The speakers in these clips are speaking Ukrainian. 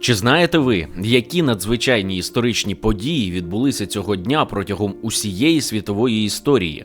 Чи знаєте ви, які надзвичайні історичні події відбулися цього дня протягом усієї світової історії?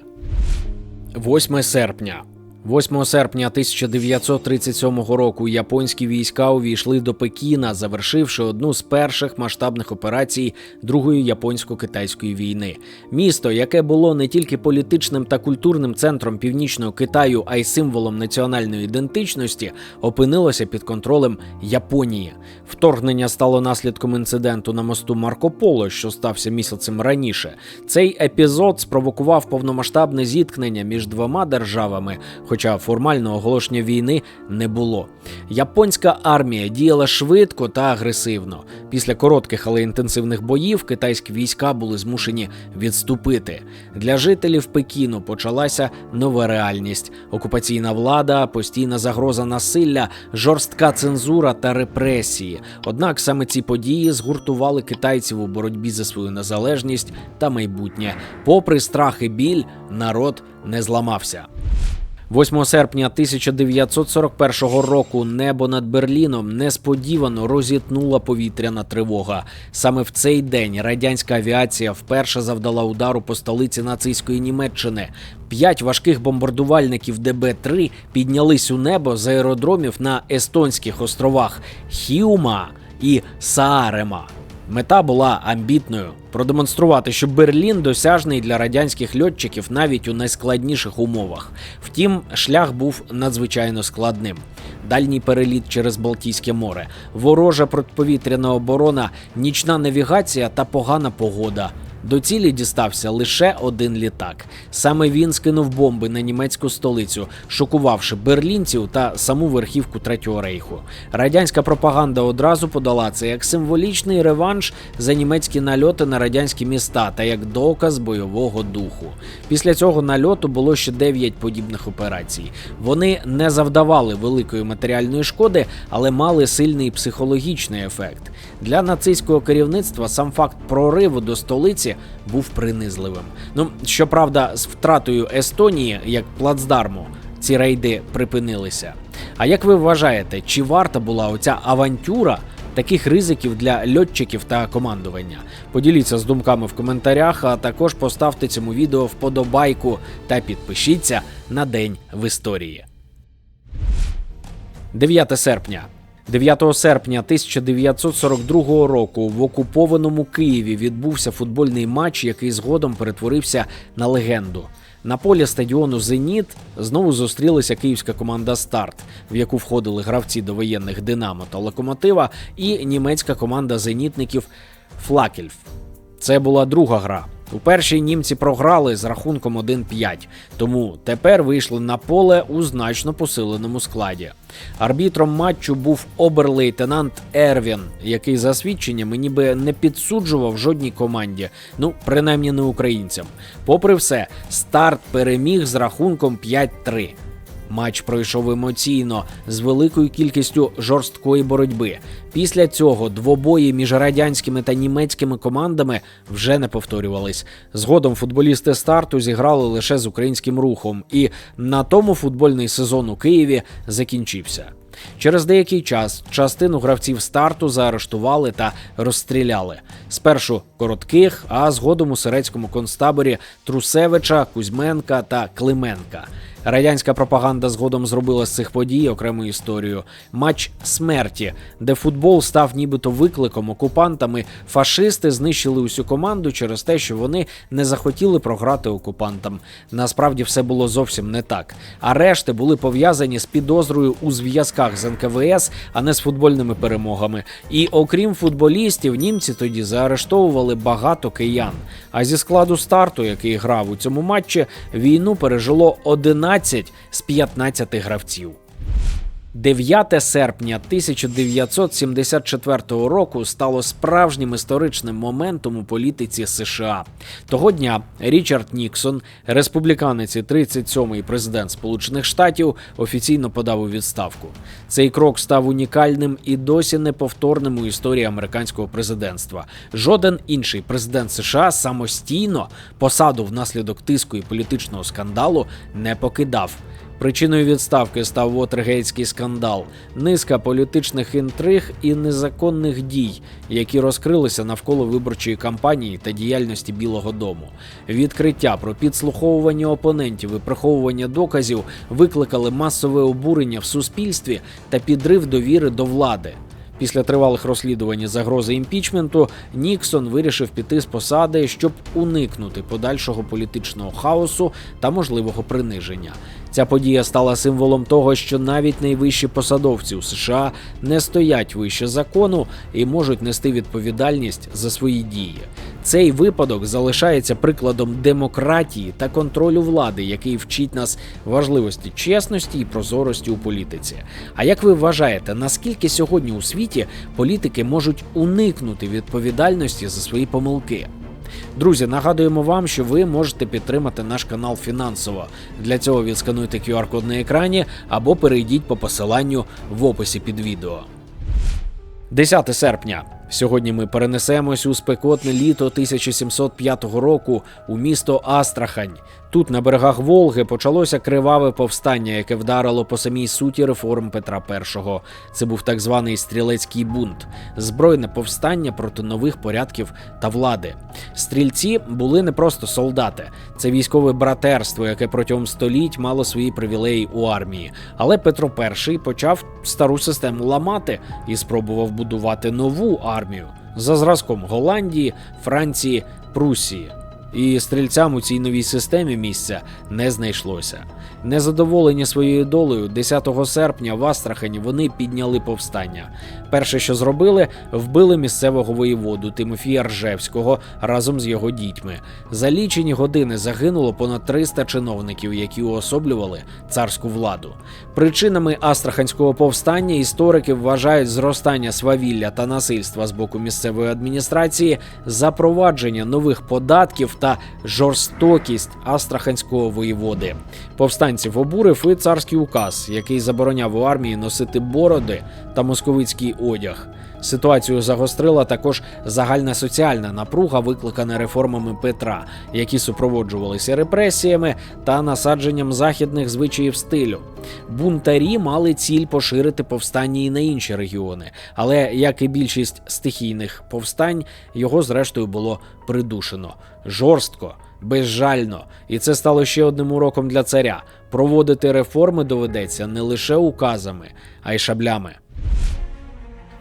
8 серпня. 8 серпня 1937 року японські війська увійшли до Пекіна, завершивши одну з перших масштабних операцій Другої японсько-китайської війни. Місто, яке було не тільки політичним та культурним центром північного Китаю, а й символом національної ідентичності, опинилося під контролем Японії. Вторгнення стало наслідком інциденту на мосту Марко Поло, що стався місяцем раніше. Цей епізод спровокував повномасштабне зіткнення між двома державами хоча формального оголошення війни не було. Японська армія діяла швидко та агресивно. Після коротких, але інтенсивних боїв китайські війська були змушені відступити. Для жителів Пекіну почалася нова реальність: окупаційна влада, постійна загроза насилля, жорстка цензура та репресії. Однак саме ці події згуртували китайців у боротьбі за свою незалежність та майбутнє. Попри страх і біль, народ не зламався. 8 серпня 1941 року небо над Берліном несподівано розітнула повітряна тривога. Саме в цей день радянська авіація вперше завдала удару по столиці нацистської Німеччини. П'ять важких бомбардувальників ДБ-3 піднялись у небо з аеродромів на естонських островах Хіума і Саарема. Мета була амбітною продемонструвати, що Берлін досяжний для радянських льотчиків навіть у найскладніших умовах. Втім, шлях був надзвичайно складним. Дальній переліт через Балтійське море, ворожа протиповітряна оборона, нічна навігація та погана погода. До цілі дістався лише один літак. Саме він скинув бомби на німецьку столицю, шокувавши берлінців та саму верхівку Третього рейху. Радянська пропаганда одразу подала це як символічний реванш за німецькі нальоти на радянські міста та як доказ бойового духу. Після цього нальоту було ще дев'ять подібних операцій. Вони не завдавали великої матеріальної шкоди, але мали сильний психологічний ефект. Для нацистського керівництва сам факт прориву до столиці був принизливим. Ну щоправда, з втратою Естонії як плацдарму ці рейди припинилися. А як ви вважаєте, чи варта була оця авантюра? Таких ризиків для льотчиків та командування. Поділіться з думками в коментарях, а також поставте цьому відео вподобайку та підпишіться на День в історії. 9 серпня. 9 серпня 1942 року в окупованому Києві відбувся футбольний матч, який згодом перетворився на легенду. На полі стадіону Зеніт знову зустрілася київська команда Старт, в яку входили гравці довоєнних Динамо та Локомотива, і німецька команда зенітників Флакельф. Це була друга гра. У першій німці програли з рахунком 1-5, тому тепер вийшли на поле у значно посиленому складі. Арбітром матчу був обер-лейтенант Ервін, який за свідченнями ніби не підсуджував жодній команді, ну принаймні не українцям. Попри все, старт переміг з рахунком 5-3. Матч пройшов емоційно з великою кількістю жорсткої боротьби. Після цього двобої між радянськими та німецькими командами вже не повторювались. Згодом футболісти старту зіграли лише з українським рухом, і на тому футбольний сезон у Києві закінчився. Через деякий час частину гравців старту заарештували та розстріляли. Спершу коротких, а згодом у Сирецькому концтаборі Трусевича, Кузьменка та Клименка. Радянська пропаганда згодом зробила з цих подій окрему історію. Матч смерті, де футбол став нібито викликом окупантами. Фашисти знищили усю команду через те, що вони не захотіли програти окупантам. Насправді все було зовсім не так. Арешти були пов'язані з підозрою у зв'язках з НКВС, а не з футбольними перемогами. І окрім футболістів, німці тоді заарештовували багато киян. А зі складу старту, який грав у цьому матчі, війну пережило 11 з 15 гравців. 9 серпня 1974 року стало справжнім історичним моментом у політиці США. Того дня Річард Ніксон, республіканець і 37-й президент Сполучених Штатів, офіційно подав у відставку. Цей крок став унікальним і досі неповторним у історії американського президентства. Жоден інший президент США самостійно посаду внаслідок тиску і політичного скандалу не покидав. Причиною відставки став Вотергейтський скандал, низка політичних інтриг і незаконних дій, які розкрилися навколо виборчої кампанії та діяльності Білого Дому. Відкриття про підслуховування опонентів і приховування доказів викликали масове обурення в суспільстві та підрив довіри до влади. Після тривалих розслідувань загрози імпічменту Ніксон вирішив піти з посади, щоб уникнути подальшого політичного хаосу та можливого приниження. Ця подія стала символом того, що навіть найвищі посадовці у США не стоять вище закону і можуть нести відповідальність за свої дії. Цей випадок залишається прикладом демократії та контролю влади, який вчить нас важливості чесності і прозорості у політиці. А як ви вважаєте, наскільки сьогодні у світі політики можуть уникнути відповідальності за свої помилки? Друзі, нагадуємо вам, що ви можете підтримати наш канал фінансово. Для цього відскануйте QR-код на екрані або перейдіть по посиланню в описі під відео. 10 серпня. Сьогодні ми перенесемось у спекотне літо 1705 року у місто Астрахань. Тут на берегах Волги почалося криваве повстання, яке вдарило по самій суті реформ Петра І. Це був так званий стрілецький бунт, збройне повстання проти нових порядків та влади. Стрільці були не просто солдати, це військове братерство, яке протягом століть мало свої привілеї у армії. Але Петро І почав стару систему ламати і спробував будувати нову армію за зразком Голландії, Франції, Прусії. І стрільцям у цій новій системі місця не знайшлося. Незадоволені своєю долею, 10 серпня в Астрахані вони підняли повстання. Перше, що зробили, вбили місцевого воєводу Тимофія Ржевського разом з його дітьми. За лічені години загинуло понад 300 чиновників, які уособлювали царську владу. Причинами Астраханського повстання історики вважають зростання свавілля та насильства з боку місцевої адміністрації, запровадження нових податків та жорстокість астраханського воєводи. Повстанців обурив і царський указ, який забороняв у армії носити бороди та московицький одяг. Ситуацію загострила також загальна соціальна напруга, викликана реформами Петра, які супроводжувалися репресіями та насадженням західних звичаїв стилю. Бунтарі мали ціль поширити повстання і на інші регіони, але як і більшість стихійних повстань, його зрештою було придушено жорстко. Безжально, і це стало ще одним уроком для царя. Проводити реформи доведеться не лише указами, а й шаблями.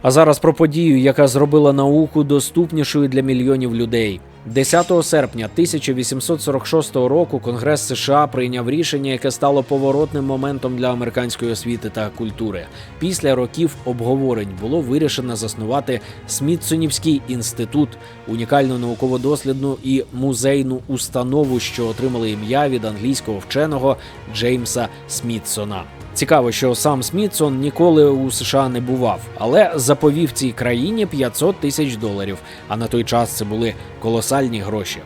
А зараз про подію, яка зробила науку доступнішою для мільйонів людей. 10 серпня 1846 року Конгрес США прийняв рішення, яке стало поворотним моментом для американської освіти та культури. Після років обговорень було вирішено заснувати Смітсонівський інститут, унікальну науково-дослідну і музейну установу, що отримали ім'я від англійського вченого Джеймса Смітсона. Цікаво, що сам Смітсон ніколи у США не бував, але заповів цій країні 500 тисяч доларів. А на той час це були колосальні гроші.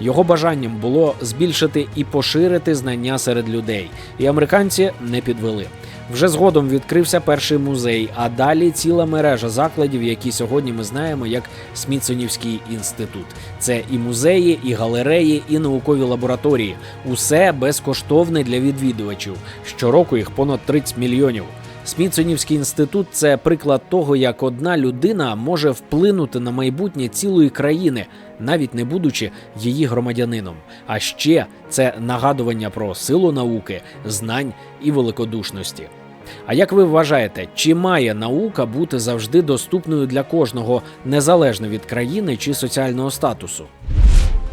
Його бажанням було збільшити і поширити знання серед людей, і американці не підвели. Вже згодом відкрився перший музей, а далі ціла мережа закладів, які сьогодні ми знаємо як Смітсонівський інститут. Це і музеї, і галереї, і наукові лабораторії. Усе безкоштовне для відвідувачів. Щороку їх понад 30 мільйонів. Смітсонівський інститут це приклад того, як одна людина може вплинути на майбутнє цілої країни, навіть не будучи її громадянином. А ще це нагадування про силу науки, знань і великодушності. А як ви вважаєте, чи має наука бути завжди доступною для кожного, незалежно від країни чи соціального статусу?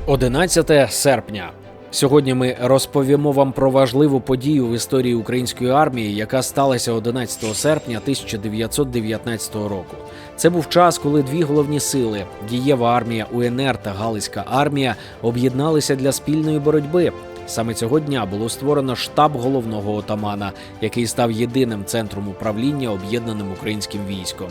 11 серпня. Сьогодні ми розповімо вам про важливу подію в історії української армії, яка сталася 11 серпня 1919 року. Це був час, коли дві головні сили дієва армія УНР та Галицька армія об'єдналися для спільної боротьби. Саме цього дня було створено штаб головного отамана, який став єдиним центром управління об'єднаним українським військом.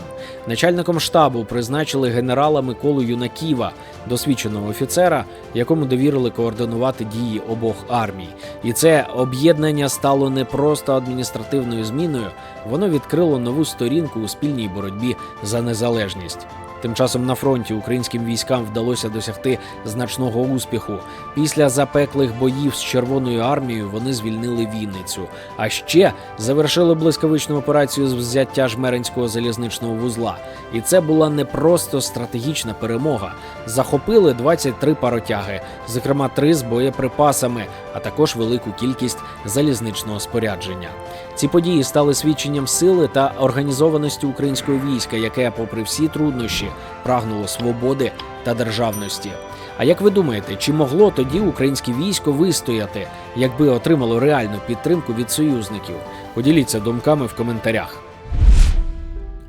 Начальником штабу призначили генерала Миколу Юнаківа, досвідченого офіцера, якому довірили координувати дії обох армій. І це об'єднання стало не просто адміністративною зміною, воно відкрило нову сторінку у спільній боротьбі за незалежність. Тим часом на фронті українським військам вдалося досягти значного успіху. Після запеклих боїв з Червоною армією вони звільнили Вінницю. А ще завершили блискавичну операцію з взяття жмеринського залізничного вузла. І це була не просто стратегічна перемога. Захопили 23 паротяги, зокрема три з боєприпасами, а також велику кількість залізничного спорядження. Ці події стали свідченням сили та організованості українського війська, яке, попри всі труднощі, прагнуло свободи та державності. А як ви думаєте, чи могло тоді українське військо вистояти, якби отримало реальну підтримку від союзників? Поділіться думками в коментарях.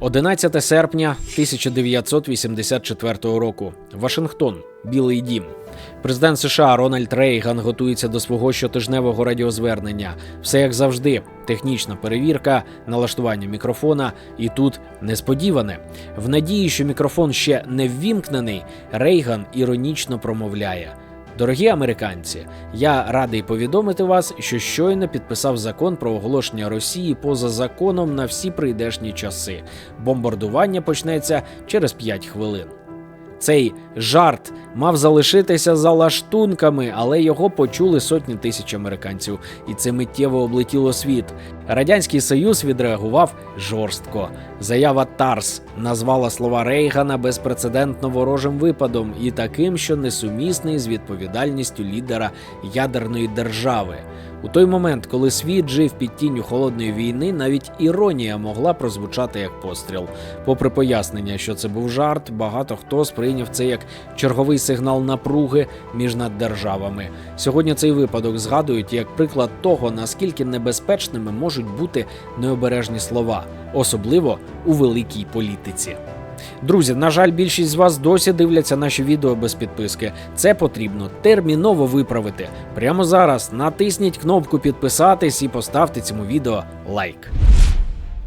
11 серпня 1984 року. Вашингтон, Білий Дім. Президент США Рональд Рейган готується до свого щотижневого радіозвернення. Все як завжди: технічна перевірка, налаштування мікрофона, і тут несподіване. В надії, що мікрофон ще не ввімкнений, Рейган іронічно промовляє. Дорогі американці, я радий повідомити вас, що щойно підписав закон про оголошення Росії поза законом на всі прийдешні часи. Бомбардування почнеться через 5 хвилин. Цей жарт мав залишитися за лаштунками, але його почули сотні тисяч американців, і це миттєво облетіло світ. Радянський Союз відреагував жорстко. Заява Тарс назвала слова Рейгана безпрецедентно ворожим випадом і таким, що несумісний з відповідальністю лідера ядерної держави. У той момент, коли світ жив під тінню холодної війни, навіть іронія могла прозвучати як постріл. Попри пояснення, що це був жарт, багато хто сприйняв це як черговий сигнал напруги між наддержавами. Сьогодні цей випадок згадують як приклад того, наскільки небезпечними можуть бути необережні слова, особливо у великій політиці. Друзі, на жаль, більшість з вас досі дивляться наші відео без підписки. Це потрібно терміново виправити. Прямо зараз натисніть кнопку підписатись і поставте цьому відео лайк.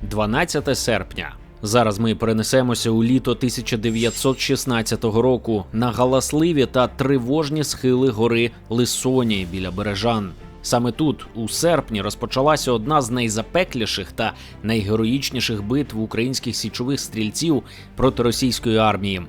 12 серпня. Зараз ми перенесемося у літо 1916 року на галасливі та тривожні схили гори Лисоні біля Бережан. Саме тут, у серпні, розпочалася одна з найзапекліших та найгероїчніших битв українських січових стрільців проти російської армії.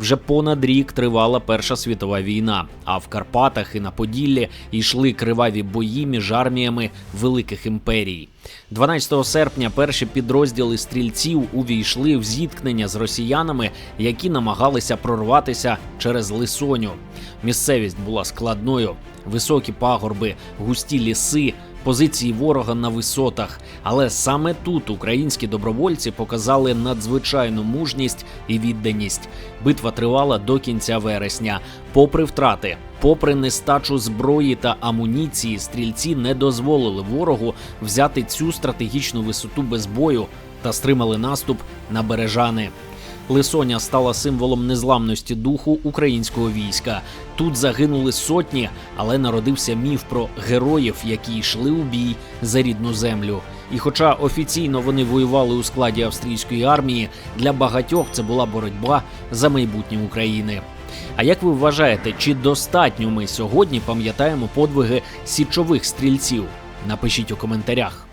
Вже понад рік тривала Перша світова війна, а в Карпатах і на Поділлі йшли криваві бої між арміями великих імперій. 12 серпня перші підрозділи стрільців увійшли в зіткнення з росіянами, які намагалися прорватися через Лисоню. Місцевість була складною, високі пагорби, густі ліси, позиції ворога на висотах. Але саме тут українські добровольці показали надзвичайну мужність і відданість. Битва тривала до кінця вересня. Попри втрати, попри нестачу зброї та амуніції, стрільці не дозволили ворогу взяти цю стратегічну висоту без бою та стримали наступ на бережани. Лисоня стала символом незламності духу українського війська. Тут загинули сотні, але народився міф про героїв, які йшли у бій за рідну землю. І хоча офіційно вони воювали у складі австрійської армії, для багатьох це була боротьба за майбутнє України. А як ви вважаєте, чи достатньо ми сьогодні пам'ятаємо подвиги січових стрільців? Напишіть у коментарях.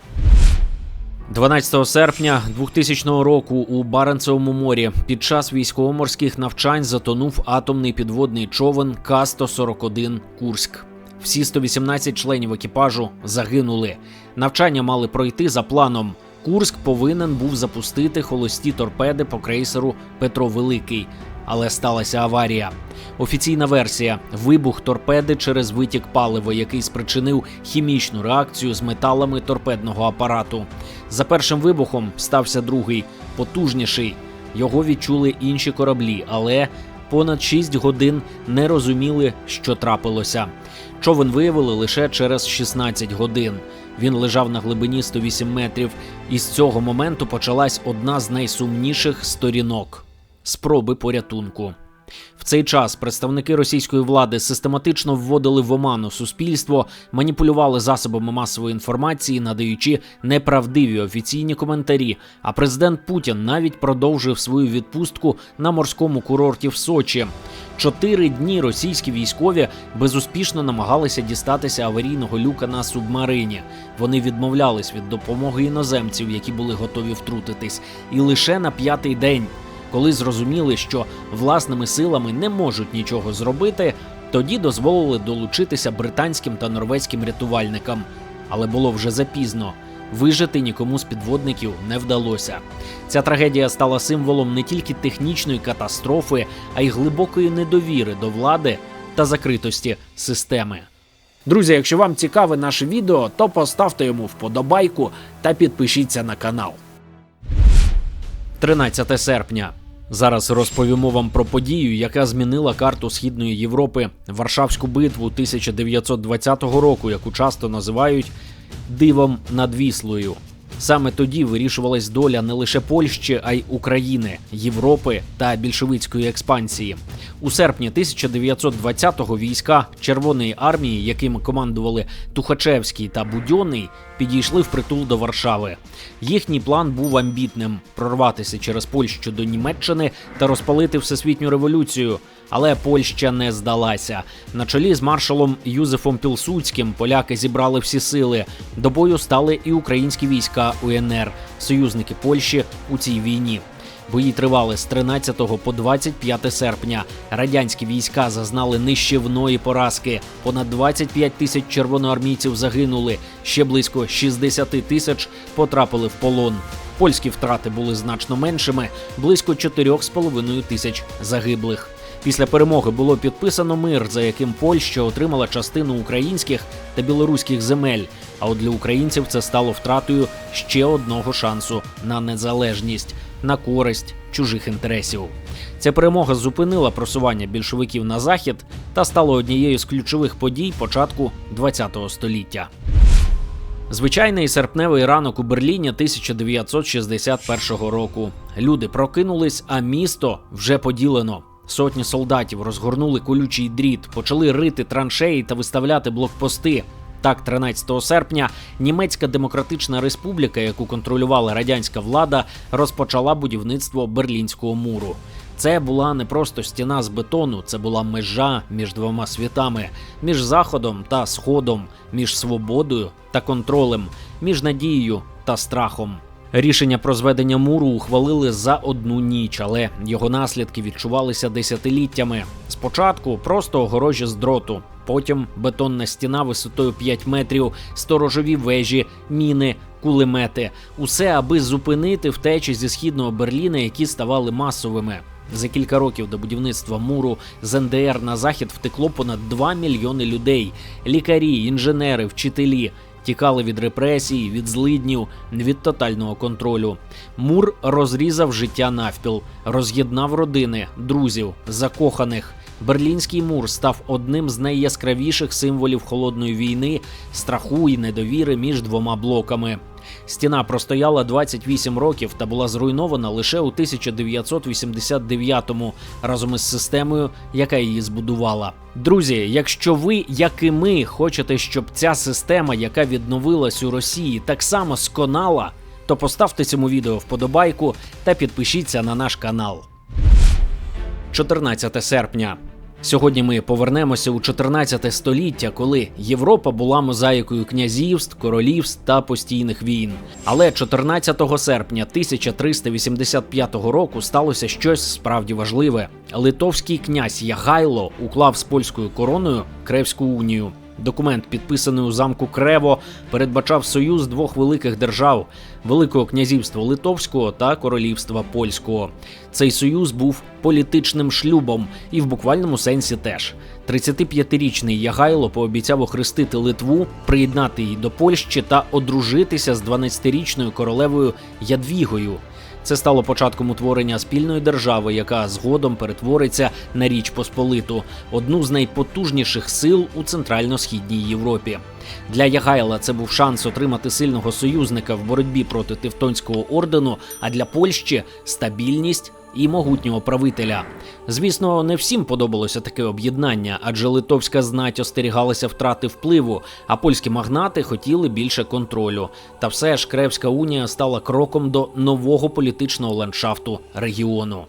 12 серпня 2000 року у Баренцевому морі під час військово-морських навчань затонув атомний підводний човен К-141 Курськ. Всі 118 членів екіпажу загинули. Навчання мали пройти за планом. Курськ повинен був запустити холості торпеди по крейсеру Петро Великий, але сталася аварія. Офіційна версія вибух торпеди через витік палива, який спричинив хімічну реакцію з металами торпедного апарату. За першим вибухом стався другий, потужніший. Його відчули інші кораблі, але понад 6 годин не розуміли, що трапилося. Човен виявили лише через 16 годин. Він лежав на глибині 108 метрів, і з цього моменту почалась одна з найсумніших сторінок спроби порятунку. В цей час представники російської влади систематично вводили в оману суспільство, маніпулювали засобами масової інформації, надаючи неправдиві офіційні коментарі. А президент Путін навіть продовжив свою відпустку на морському курорті в Сочі. Чотири дні російські військові безуспішно намагалися дістатися аварійного люка на субмарині. Вони відмовлялись від допомоги іноземців, які були готові втрутитись. І лише на п'ятий день Коли зрозуміли, що власними силами не можуть нічого зробити, тоді дозволили долучитися британським та норвезьким рятувальникам. Але було вже запізно. Вижити нікому з підводників не вдалося. Ця трагедія стала символом не тільки технічної катастрофи, а й глибокої недовіри до влади та закритості системи. Друзі, якщо вам цікаве наше відео, то поставте йому вподобайку та підпишіться на канал. 13 серпня. Зараз розповімо вам про подію, яка змінила карту Східної Європи, Варшавську битву 1920 року, яку часто називають дивом над Віслою. Саме тоді вирішувалась доля не лише Польщі, а й України, Європи та більшовицької експансії. У серпні 1920-го війська Червоної армії, якими командували Тухачевський та Будьонний, підійшли впритул до Варшави. Їхній план був амбітним прорватися через Польщу до Німеччини та розпалити всесвітню революцію. Але Польща не здалася. На чолі з маршалом Юзефом Пілсудським поляки зібрали всі сили. До бою стали і українські війська УНР, союзники Польщі у цій війні. Бої тривали з 13 по 25 серпня. Радянські війська зазнали нищівної поразки. Понад 25 тисяч червоноармійців загинули. Ще близько 60 тисяч потрапили в полон. Польські втрати були значно меншими близько 4,5 тисяч загиблих. Після перемоги було підписано мир, за яким Польща отримала частину українських та білоруських земель. А от для українців це стало втратою ще одного шансу на незалежність, на користь чужих інтересів. Ця перемога зупинила просування більшовиків на захід та стала однією з ключових подій початку ХХ століття. Звичайний серпневий ранок у Берліні 1961 року. Люди прокинулись, а місто вже поділено. Сотні солдатів розгорнули колючий дріт, почали рити траншеї та виставляти блокпости. Так, 13 серпня Німецька Демократична Республіка, яку контролювала радянська влада, розпочала будівництво Берлінського муру. Це була не просто стіна з бетону, це була межа між двома світами, між заходом та сходом, між свободою та контролем, між надією та страхом. Рішення про зведення муру ухвалили за одну ніч, але його наслідки відчувалися десятиліттями. Спочатку просто огорожі з дроту, потім бетонна стіна висотою 5 метрів, сторожові вежі, міни, кулемети. Усе аби зупинити втечі зі східного Берліна, які ставали масовими. За кілька років до будівництва муру з НДР на захід втекло понад 2 мільйони людей: лікарі, інженери, вчителі. Тікали від репресій, від злиднів, від тотального контролю. Мур розрізав життя навпіл, роз'єднав родини, друзів, закоханих. Берлінський мур став одним з найяскравіших символів холодної війни, страху і недовіри між двома блоками. Стіна простояла 28 років та була зруйнована лише у 1989-му разом із системою, яка її збудувала. Друзі, якщо ви, як і ми, хочете, щоб ця система, яка відновилась у Росії, так само сконала, то поставте цьому відео вподобайку та підпишіться на наш канал. 14 серпня. Сьогодні ми повернемося у 14 століття, коли Європа була мозаїкою князівств, королівств та постійних війн. Але 14 серпня 1385 року сталося щось справді важливе. Литовський князь Ягайло уклав з польською короною Кревську унію. Документ, підписаний у замку Крево, передбачав союз двох великих держав Великого князівства Литовського та Королівства Польського. Цей союз був політичним шлюбом і в буквальному сенсі теж. 35-річний Ягайло пообіцяв охрестити Литву, приєднати її до Польщі та одружитися з 12-річною королевою Ядвігою. Це стало початком утворення спільної держави, яка згодом перетвориться на Річ Посполиту, одну з найпотужніших сил у центрально-східній Європі. Для Ягайла це був шанс отримати сильного союзника в боротьбі проти Тевтонського ордену, а для Польщі стабільність і могутнього правителя. Звісно, не всім подобалося таке об'єднання, адже литовська знать остерігалася втрати впливу, а польські магнати хотіли більше контролю. Та все ж Кревська унія стала кроком до нового політичного ландшафту регіону.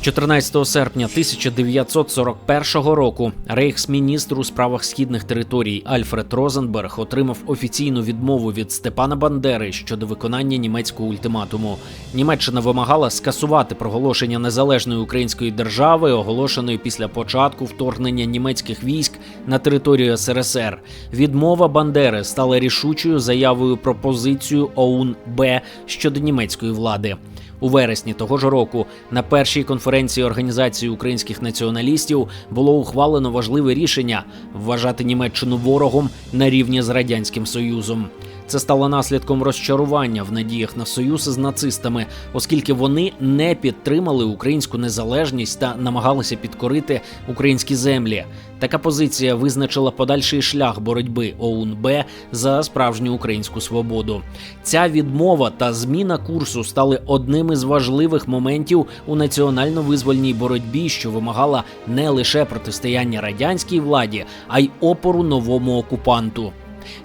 14 серпня 1941 року рейхсміністр у справах східних територій Альфред Розенберг отримав офіційну відмову від Степана Бандери щодо виконання німецького ультиматуму. Німеччина вимагала скасувати проголошення незалежної української держави, оголошеної після початку вторгнення німецьких військ на територію СРСР. Відмова Бандери стала рішучою заявою про позицію ОУН Б щодо німецької влади. У вересні того ж року на першій конференції Організації українських націоналістів було ухвалено важливе рішення вважати Німеччину ворогом на рівні з радянським союзом. Це стало наслідком розчарування в надіях на союз з нацистами, оскільки вони не підтримали українську незалежність та намагалися підкорити українські землі. Така позиція визначила подальший шлях боротьби ОУН-Б за справжню українську свободу. Ця відмова та зміна курсу стали одним із важливих моментів у національно-визвольній боротьбі, що вимагала не лише протистояння радянській владі, а й опору новому окупанту.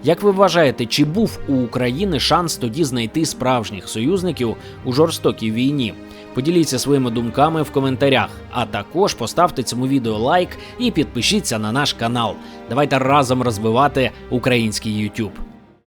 Як ви вважаєте, чи був у України шанс тоді знайти справжніх союзників у жорстокій війні? Поділіться своїми думками в коментарях, а також поставте цьому відео лайк і підпишіться на наш канал. Давайте разом розвивати український YouTube.